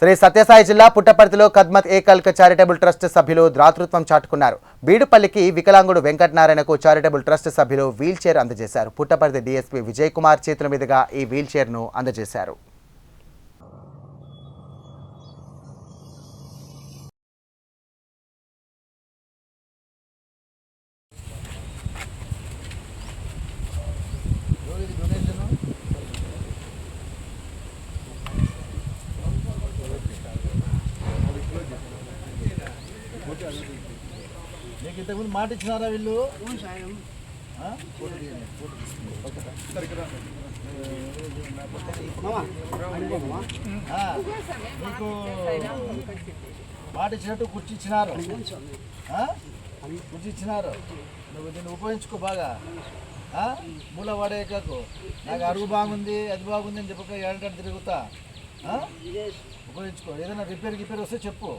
శ్రీ సత్యసాయి జిల్లా పుట్టపర్తిలో Kadmat ఏకల్క charitable trust సభ్యులు దాతృత్వం చాటుకున్నారు. బీడుపల్లికి వికలాంగుడు వెంకటనారాయణకు చారిటబుల్ ట్రస్ట్ సభ్యులు వీల్చైర్ అందజేశారు. పుట్టపర్తి డీఎస్పీ విజయ్ కుమార్ చేతుల మీదుగా ఈ వీల్చైర్ను అందజేశారు. నీకు ఇంతకుముందు మాట ఇచ్చినారా వీళ్ళు? నీకు మాట ఇచ్చినట్టు కుర్చీ ఇచ్చినారు? కుర్చీ ఇచ్చినారు. నువ్వు దీన్ని ఉపయోగించుకో బాగా? మూల పడేయకు నాకు అడుగు బాగుంది అది బాగుంది అని చెప్పక ఏడంటే తిరుగుతా? ఉపయోగించుకో. ఏదైనా రిపేర్ గిపేర్ వస్తే చెప్పు?